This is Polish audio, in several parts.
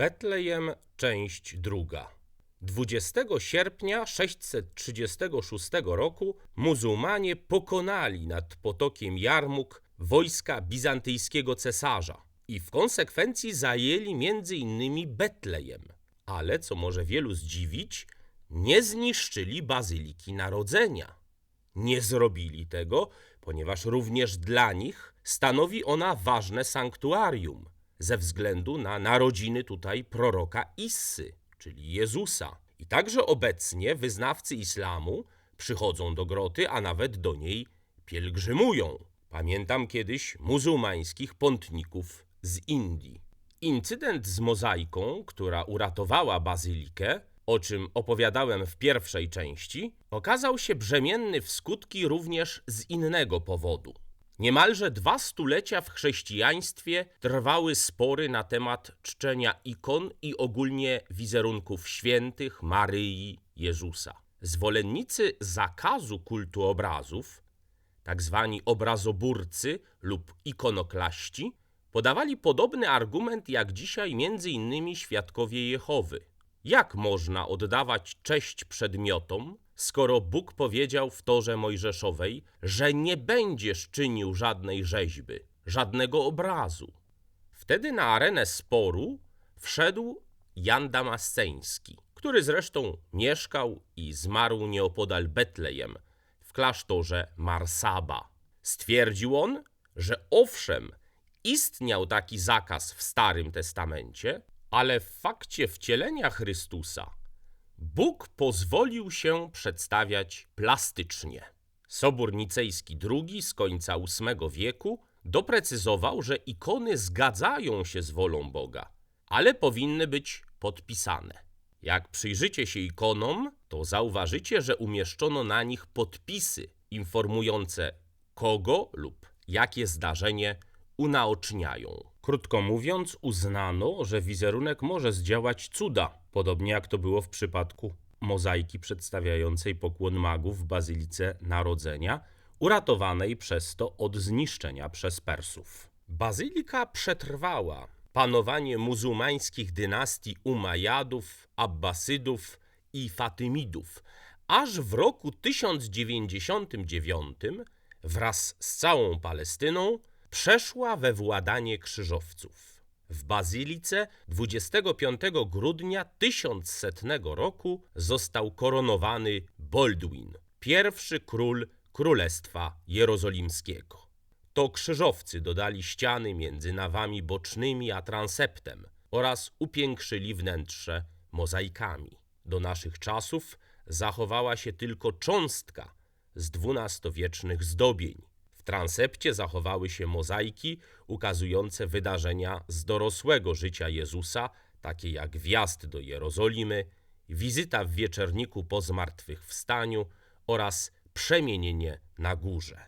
Betlejem, część druga. 20 sierpnia 636 roku muzułmanie pokonali nad potokiem Jarmuk wojska bizantyjskiego cesarza i w konsekwencji zajęli innymi Betlejem. Ale, co może wielu zdziwić, nie zniszczyli Bazyliki Narodzenia. Nie zrobili tego, ponieważ również dla nich stanowi ona ważne sanktuarium ze względu na narodziny tutaj proroka Issy, czyli Jezusa. I także obecnie wyznawcy islamu przychodzą do groty, a nawet do niej pielgrzymują. Pamiętam kiedyś muzułmańskich pątników z Indii. Incydent z mozaiką, która uratowała bazylikę, o czym opowiadałem w pierwszej części, okazał się brzemienny w skutki również z innego powodu. Niemalże dwa stulecia w chrześcijaństwie trwały spory na temat czczenia ikon i ogólnie wizerunków świętych, Maryi, Jezusa. Zwolennicy zakazu kultu obrazów, tak zwani obrazoburcy lub ikonoklaści, podawali podobny argument jak dzisiaj innymi świadkowie Jehowy. Jak można oddawać cześć przedmiotom, skoro Bóg powiedział w Torze Mojżeszowej, że nie będziesz czynił żadnej rzeźby, żadnego obrazu? Wtedy na arenę sporu wszedł Jan Damasceński, który zresztą mieszkał i zmarł nieopodal Betlejem w klasztorze Marsaba. Stwierdził on, że owszem, istniał taki zakaz w Starym Testamencie, ale w fakcie wcielenia Chrystusa Bóg pozwolił się przedstawiać plastycznie. Sobór Nicejski II z końca VIII wieku doprecyzował, że ikony zgadzają się z wolą Boga, ale powinny być podpisane. Jak przyjrzycie się ikonom, to zauważycie, że umieszczono na nich podpisy informujące kogo lub jakie zdarzenie unaoczniają. Krótko mówiąc, uznano, że wizerunek może zdziałać cuda, podobnie jak to było w przypadku mozaiki przedstawiającej pokłon magów w Bazylice Narodzenia, uratowanej przez to od zniszczenia przez Persów. Bazylika przetrwała panowanie muzułmańskich dynastii Umajadów, Abbasydów i Fatymidów, aż w roku 1099 wraz z całą Palestyną przeszła we władanie krzyżowców. W Bazylice 25 grudnia 1100 roku został koronowany Baldwin, pierwszy król Królestwa Jerozolimskiego. To krzyżowcy dodali ściany między nawami bocznymi a transeptem oraz upiększyli wnętrze mozaikami. Do naszych czasów zachowała się tylko cząstka z dwunastowiecznych zdobień. Transepcie zachowały się mozaiki ukazujące wydarzenia z dorosłego życia Jezusa, takie jak wjazd do Jerozolimy, wizyta w wieczerniku po zmartwychwstaniu oraz przemienienie na górze.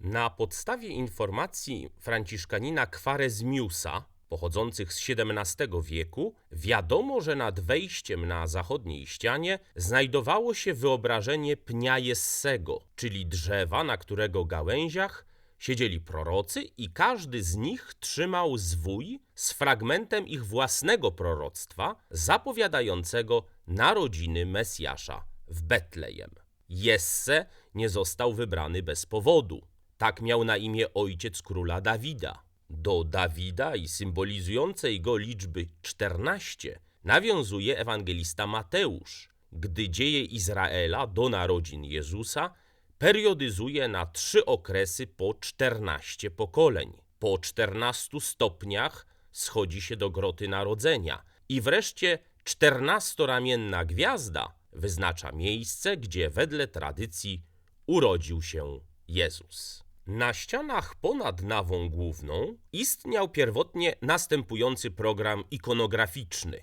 Na podstawie informacji franciszkanina Quaresmiusa, pochodzących z XVII wieku, wiadomo, że nad wejściem na zachodniej ścianie znajdowało się wyobrażenie pnia Jessego, czyli drzewa, na którego gałęziach siedzieli prorocy i każdy z nich trzymał zwój z fragmentem ich własnego proroctwa zapowiadającego narodziny Mesjasza w Betlejem. Jesse nie został wybrany bez powodu. Tak miał na imię ojciec króla Dawida. Do Dawida i symbolizującej go liczby 14 nawiązuje ewangelista Mateusz, gdy dzieje Izraela do narodzin Jezusa periodyzuje na trzy okresy po 14 pokoleń. Po 14 stopniach schodzi się do groty narodzenia i wreszcie 14-ramienna gwiazda wyznacza miejsce, gdzie wedle tradycji urodził się Jezus. Na ścianach ponad nawą główną istniał pierwotnie następujący program ikonograficzny.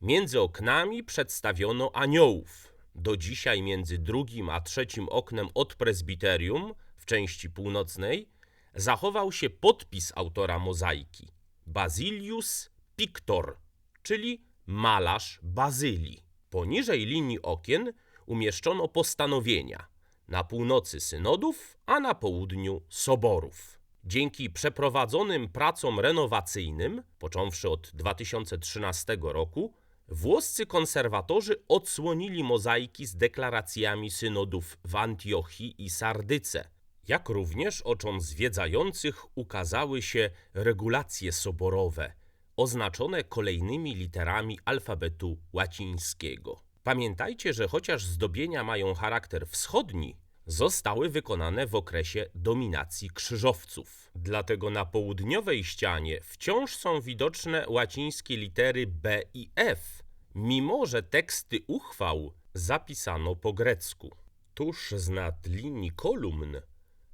Między oknami przedstawiono aniołów. Do dzisiaj między drugim a trzecim oknem od prezbiterium w części północnej zachował się podpis autora mozaiki Basilius Pictor, czyli malarz Bazylii. Poniżej linii okien umieszczono postanowienia – na północy synodów, a na południu soborów. Dzięki przeprowadzonym pracom renowacyjnym, począwszy od 2013 roku, włoscy konserwatorzy odsłonili mozaiki z deklaracjami synodów w Antiochii i Sardyce, jak również oczom zwiedzających ukazały się regulacje soborowe, oznaczone kolejnymi literami alfabetu łacińskiego. Pamiętajcie, że chociaż zdobienia mają charakter wschodni, zostały wykonane w okresie dominacji krzyżowców. Dlatego na południowej ścianie wciąż są widoczne łacińskie litery B i F, mimo że teksty uchwał zapisano po grecku. Tuż z nad linii kolumn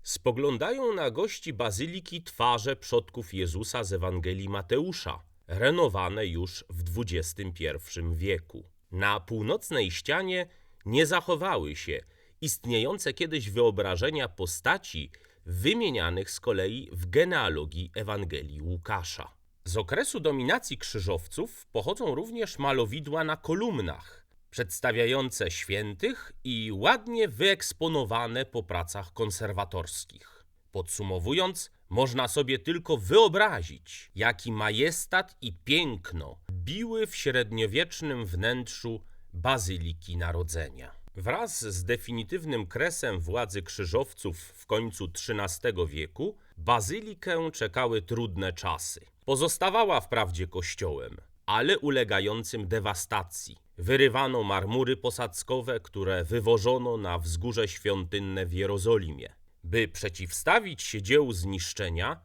spoglądają na gości bazyliki twarze przodków Jezusa z Ewangelii Mateusza, renowane już w XXI wieku. Na północnej ścianie nie zachowały się istniejące kiedyś wyobrażenia postaci wymienianych z kolei w genealogii Ewangelii Łukasza. Z okresu dominacji krzyżowców pochodzą również malowidła na kolumnach, przedstawiające świętych i ładnie wyeksponowane po pracach konserwatorskich. Podsumowując, można sobie tylko wyobrazić, jaki majestat i piękno biły w średniowiecznym wnętrzu Bazyliki Narodzenia. Wraz z definitywnym kresem władzy krzyżowców w końcu XIII wieku, bazylikę czekały trudne czasy. Pozostawała wprawdzie kościołem, ale ulegającym dewastacji. Wyrywano marmury posadzkowe, które wywożono na wzgórze świątynne w Jerozolimie. By przeciwstawić się dziełu zniszczenia,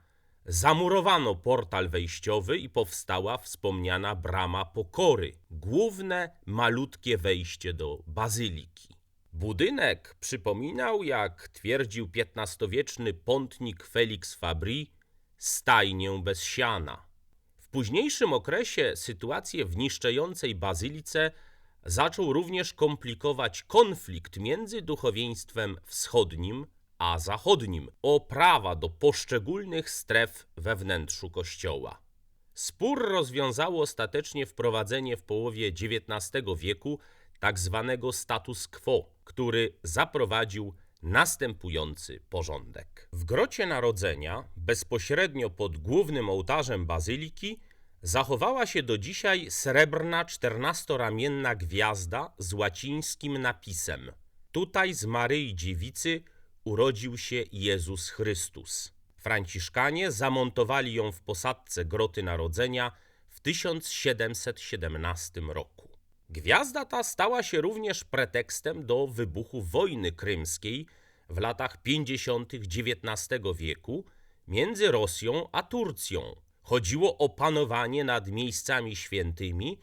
zamurowano portal wejściowy i powstała wspomniana brama pokory, główne malutkie wejście do bazyliki. Budynek przypominał, jak twierdził XV-wieczny pątnik Felix Fabry, stajnię bez siana. W późniejszym okresie sytuację w niszczejącej bazylice zaczął również komplikować konflikt między duchowieństwem wschodnim a zachodnim o prawa do poszczególnych stref we wnętrzu kościoła. Spór rozwiązało ostatecznie wprowadzenie w połowie XIX wieku. Tak status quo, który zaprowadził następujący porządek. W grocie Narodzenia, bezpośrednio pod głównym ołtarzem bazyliki, zachowała się do dzisiaj srebrna czternastoramienna gwiazda z łacińskim napisem. Tutaj z Maryi Dziewicy urodził się Jezus Chrystus. Franciszkanie zamontowali ją w posadce Groty Narodzenia w 1717 roku. Gwiazda ta stała się również pretekstem do wybuchu wojny krymskiej w latach 50. XIX wieku między Rosją a Turcją. Chodziło o panowanie nad miejscami świętymi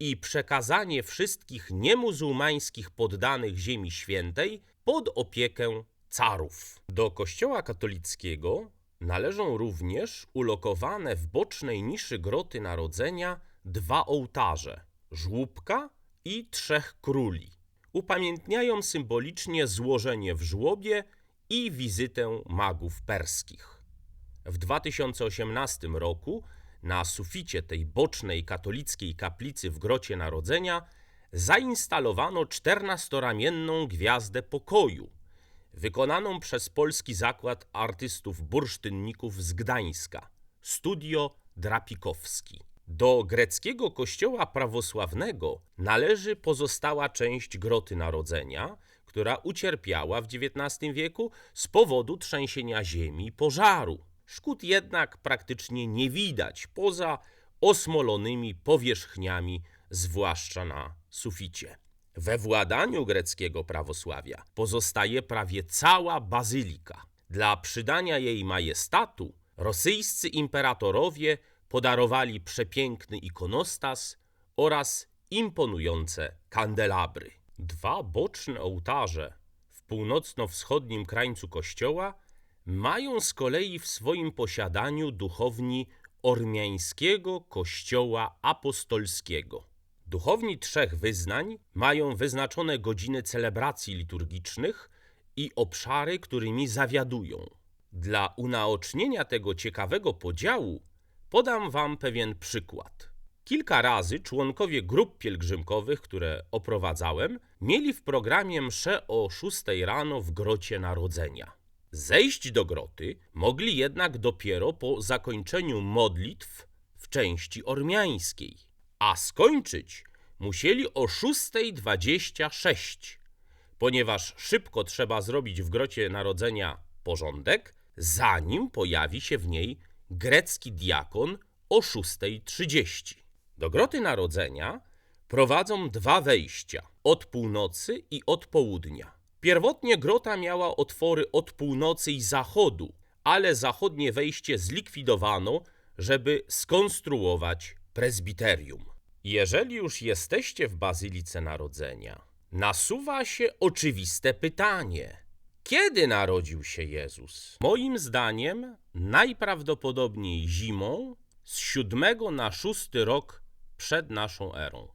i przekazanie wszystkich niemuzułmańskich poddanych Ziemi Świętej pod opiekę carów. Do kościoła katolickiego należą również ulokowane w bocznej niszy groty Narodzenia dwa ołtarze żłóbka i trzech króli. Upamiętniają symbolicznie złożenie w żłobie i wizytę magów perskich. W 2018 roku na suficie tej bocznej katolickiej kaplicy w Grocie Narodzenia zainstalowano czternastoramienną gwiazdę pokoju – wykonaną przez polski zakład artystów bursztynników z Gdańska, Studio Drapikowski. Do greckiego kościoła prawosławnego należy pozostała część Groty Narodzenia, która ucierpiała w XIX wieku z powodu trzęsienia ziemi i pożaru. Szkód jednak praktycznie nie widać poza osmolonymi powierzchniami, zwłaszcza na suficie. We władaniu greckiego prawosławia pozostaje prawie cała bazylika. Dla przydania jej majestatu rosyjscy imperatorowie podarowali przepiękny ikonostas oraz imponujące kandelabry. Dwa boczne ołtarze w północno-wschodnim krańcu kościoła mają z kolei w swoim posiadaniu duchowni ormiańskiego kościoła apostolskiego. Duchowni trzech wyznań mają wyznaczone godziny celebracji liturgicznych i obszary, którymi zawiadują. Dla unaocznienia tego ciekawego podziału podam Wam pewien przykład. Kilka razy członkowie grup pielgrzymkowych, które oprowadzałem, mieli w programie msze o 6 rano w Grocie Narodzenia. Zejść do groty mogli jednak dopiero po zakończeniu modlitw w części ormiańskiej, a skończyć musieli o 6.26, ponieważ szybko trzeba zrobić w grocie narodzenia porządek, zanim pojawi się w niej grecki diakon o 6.30. Do groty narodzenia prowadzą dwa wejścia od północy i od południa. Pierwotnie grota miała otwory od północy i zachodu, ale zachodnie wejście zlikwidowano, żeby skonstruować prezbiterium. Jeżeli już jesteście w Bazylice Narodzenia, nasuwa się oczywiste pytanie: kiedy narodził się Jezus? Moim zdaniem najprawdopodobniej zimą z siódmego na szósty rok przed naszą erą.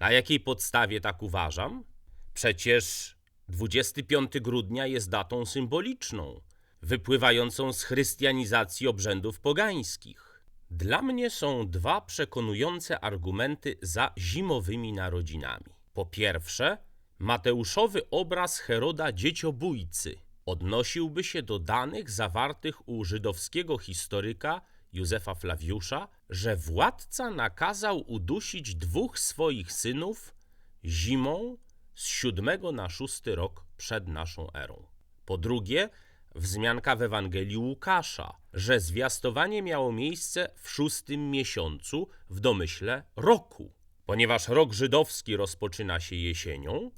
Na jakiej podstawie tak uważam? Przecież 25 grudnia jest datą symboliczną, wypływającą z chrystianizacji obrzędów pogańskich. Dla mnie są dwa przekonujące argumenty za zimowymi narodzinami. Po pierwsze, Mateuszowy obraz Heroda dzieciobójcy odnosiłby się do danych zawartych u żydowskiego historyka Józefa Flawiusza, że władca nakazał udusić dwóch swoich synów zimą z siódmego na szósty rok przed naszą erą. Po drugie, wzmianka w Ewangelii Łukasza, że zwiastowanie miało miejsce w szóstym miesiącu w domyśle roku. Ponieważ rok żydowski rozpoczyna się jesienią,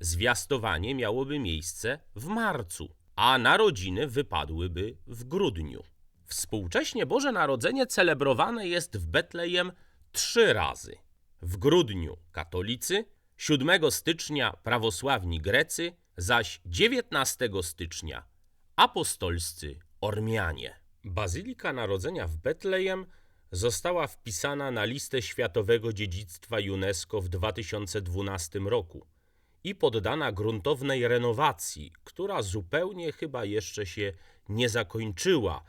zwiastowanie miałoby miejsce w marcu, a narodziny wypadłyby w grudniu. Współcześnie Boże Narodzenie celebrowane jest w Betlejem trzy razy. W grudniu katolicy, 7 stycznia prawosławni Grecy, zaś 19 stycznia apostolscy Ormianie. Bazylika Narodzenia w Betlejem została wpisana na listę Światowego Dziedzictwa UNESCO w 2012 roku i poddana gruntownej renowacji, która zupełnie chyba jeszcze się nie zakończyła.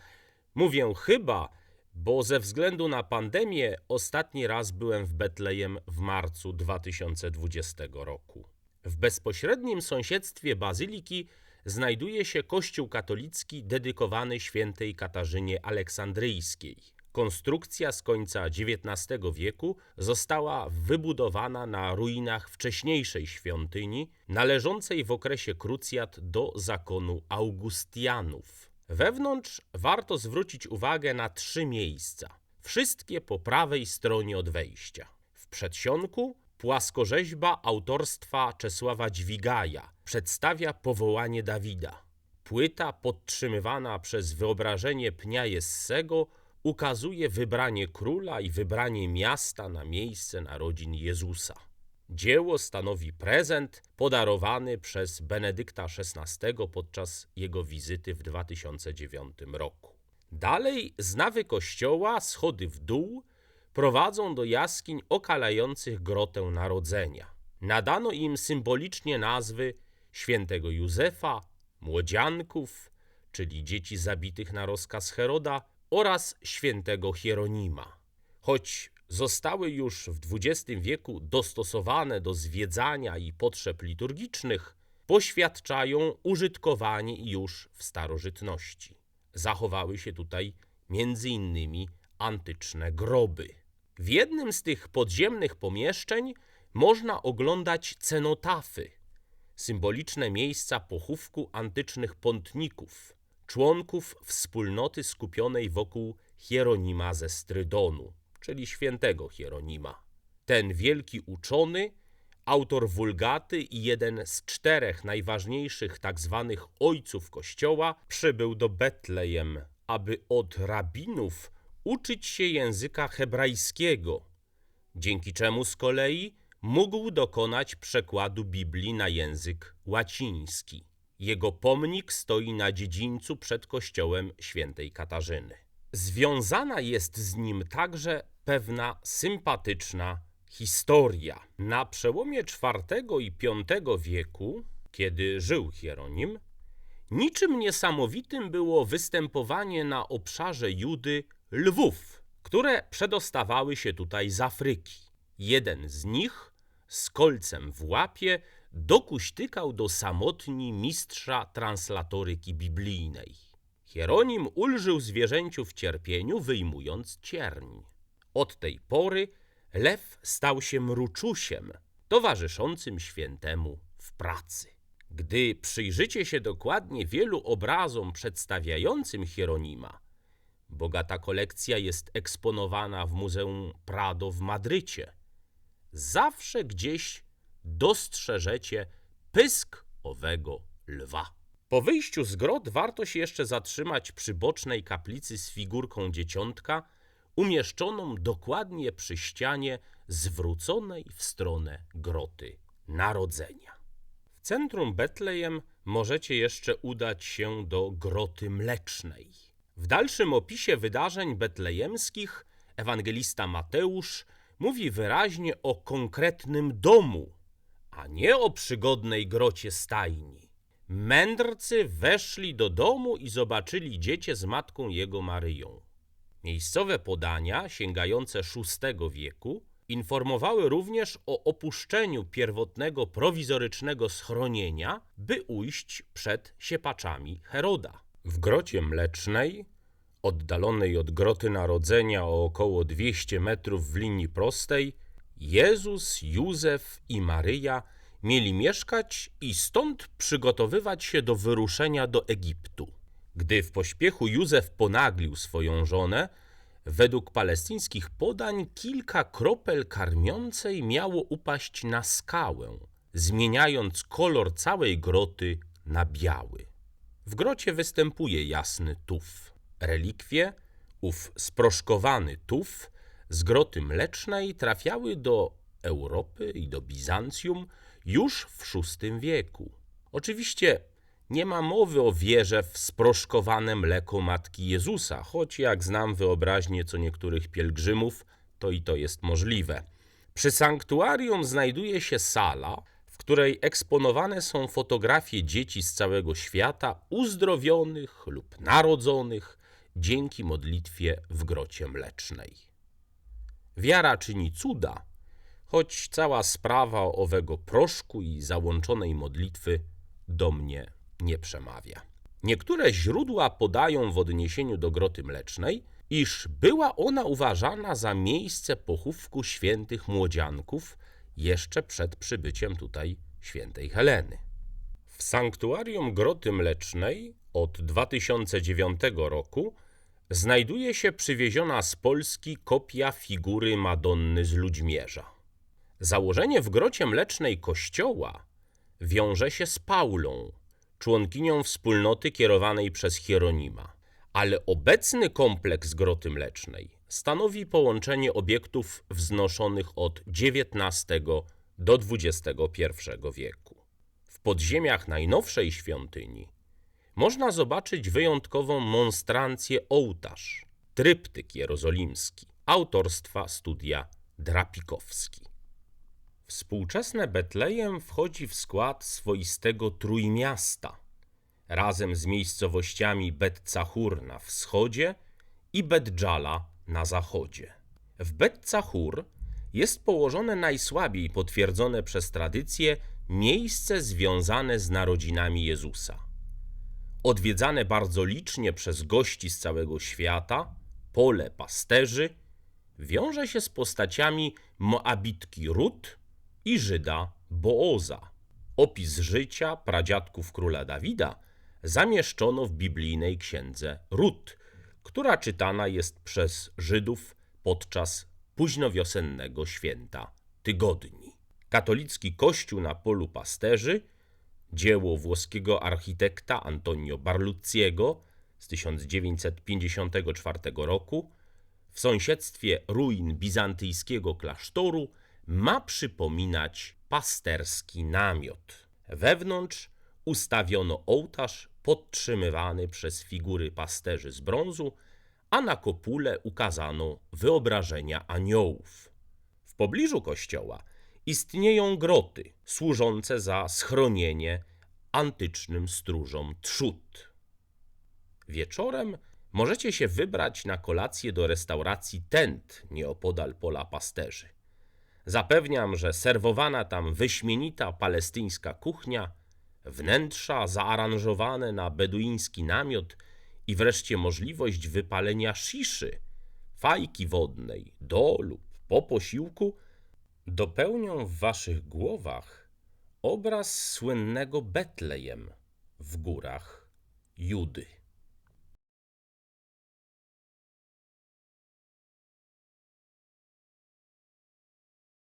Mówię chyba, bo ze względu na pandemię ostatni raz byłem w Betlejem w marcu 2020 roku. W bezpośrednim sąsiedztwie bazyliki znajduje się kościół katolicki dedykowany świętej Katarzynie Aleksandryjskiej. Konstrukcja z końca XIX wieku została wybudowana na ruinach wcześniejszej świątyni, należącej w okresie krucjat do zakonu Augustianów. Wewnątrz warto zwrócić uwagę na trzy miejsca, wszystkie po prawej stronie od wejścia. W przedsionku płaskorzeźba autorstwa Czesława Dźwigaja przedstawia powołanie Dawida. Płyta podtrzymywana przez wyobrażenie pnia Jessego ukazuje wybranie króla i wybranie miasta na miejsce narodzin Jezusa. Dzieło stanowi prezent podarowany przez Benedykta XVI podczas jego wizyty w 2009 roku. Dalej z nawy kościoła schody w dół prowadzą do jaskiń okalających grotę Narodzenia. Nadano im symbolicznie nazwy świętego Józefa, młodzianków, czyli dzieci zabitych na rozkaz Heroda, oraz świętego Hieronima. Choć zostały już w XX wieku dostosowane do zwiedzania i potrzeb liturgicznych, poświadczają użytkowanie już w starożytności. Zachowały się tutaj innymi antyczne groby. W jednym z tych podziemnych pomieszczeń można oglądać cenotafy, symboliczne miejsca pochówku antycznych pątników, członków wspólnoty skupionej wokół Hieronima ze Strydonu, czyli świętego Hieronima. Ten wielki uczony, autor wulgaty i jeden z czterech najważniejszych tak zwanych ojców Kościoła przybył do Betlejem, aby od rabinów uczyć się języka hebrajskiego, dzięki czemu z kolei mógł dokonać przekładu Biblii na język łaciński. Jego pomnik stoi na dziedzińcu przed kościołem świętej Katarzyny. Związana jest z nim także pewna sympatyczna historia. Na przełomie IV i V wieku, kiedy żył Hieronim, niczym niesamowitym było występowanie na obszarze Judy lwów, które przedostawały się tutaj z Afryki. Jeden z nich z kolcem w łapie dokuśtykał do samotni mistrza translatoryki biblijnej. Hieronim ulżył zwierzęciu w cierpieniu, wyjmując cierń. Od tej pory lew stał się mruczusiem, towarzyszącym świętemu w pracy. Gdy przyjrzycie się dokładnie wielu obrazom przedstawiającym Hieronima, bogata kolekcja jest eksponowana w Muzeum Prado w Madrycie. Zawsze gdzieś dostrzeżecie pysk owego lwa. Po wyjściu z grot warto się jeszcze zatrzymać przy bocznej kaplicy z figurką dzieciątka, umieszczoną dokładnie przy ścianie zwróconej w stronę groty Narodzenia. W centrum Betlejem możecie jeszcze udać się do Groty Mlecznej. W dalszym opisie wydarzeń betlejemskich ewangelista Mateusz mówi wyraźnie o konkretnym domu, a nie o przygodnej grocie stajni. Mędrcy weszli do domu i zobaczyli dziecię z matką jego Maryją. Miejscowe podania, sięgające VI wieku, informowały również o opuszczeniu pierwotnego prowizorycznego schronienia, by ujść przed siepaczami Heroda. W grocie mlecznej, oddalonej od groty narodzenia o około 200 metrów w linii prostej, Jezus, Józef i Maryja mieli mieszkać i stąd przygotowywać się do wyruszenia do Egiptu. Gdy w pośpiechu Józef ponaglił swoją żonę, według palestyńskich podań kilka kropel karmiącej miało upaść na skałę, zmieniając kolor całej groty na biały. W grocie występuje jasny tuf. Relikwie, ów sproszkowany tuf, z groty mlecznej trafiały do Europy i do Bizancjum już w VI wieku. Oczywiście nie ma mowy o wierze w sproszkowane mleko Matki Jezusa, choć jak znam wyobraźnię co niektórych pielgrzymów, to i to jest możliwe. Przy sanktuarium znajduje się sala, w której eksponowane są fotografie dzieci z całego świata uzdrowionych lub narodzonych dzięki modlitwie w grocie mlecznej. Wiara czyni cuda, choć cała sprawa owego proszku i załączonej modlitwy do mnie nie przemawia. Niektóre źródła podają w odniesieniu do groty mlecznej, iż była ona uważana za miejsce pochówku świętych młodzianków jeszcze przed przybyciem tutaj świętej Heleny. W sanktuarium groty mlecznej od 2009 roku znajduje się przywieziona z Polski kopia figury Madonny z Ludźmierza. Założenie w grocie mlecznej kościoła wiąże się z Paulą, członkinią wspólnoty kierowanej przez Hieronima. Ale obecny kompleks groty mlecznej stanowi połączenie obiektów wznoszonych od XIX do XXI wieku. W podziemiach najnowszej świątyni można zobaczyć wyjątkową monstrancję ołtarz, tryptyk jerozolimski, autorstwa studia Drapikowski. Współczesne Betlejem wchodzi w skład swoistego trójmiasta, razem z miejscowościami Bet Cachur na wschodzie i Bet Dżala na zachodzie. W Bet Cachur jest położone najsłabiej potwierdzone przez tradycję miejsce związane z narodzinami Jezusa. Odwiedzane bardzo licznie przez gości z całego świata, pole pasterzy wiąże się z postaciami Moabitki Rut i Żyda Booza. Opis życia pradziadków króla Dawida zamieszczono w biblijnej księdze Rut, która czytana jest przez Żydów podczas późnowiosennego święta tygodni. Katolicki kościół na polu pasterzy, dzieło włoskiego architekta Antonio Barlucciego z 1954 roku, w sąsiedztwie ruin bizantyjskiego klasztoru ma przypominać pasterski namiot. Wewnątrz ustawiono ołtarz podtrzymywany przez figury pasterzy z brązu, a na kopule ukazano wyobrażenia aniołów. W pobliżu kościoła istnieją groty służące za schronienie antycznym stróżom trzód. Wieczorem możecie się wybrać na kolację do restauracji Tent nieopodal pola pasterzy. Zapewniam, że serwowana tam wyśmienita palestyńska kuchnia, wnętrza zaaranżowane na beduiński namiot i wreszcie możliwość wypalenia sziszy, fajki wodnej, do lub po posiłku, dopełnią w waszych głowach obraz słynnego Betlejem w górach Judy.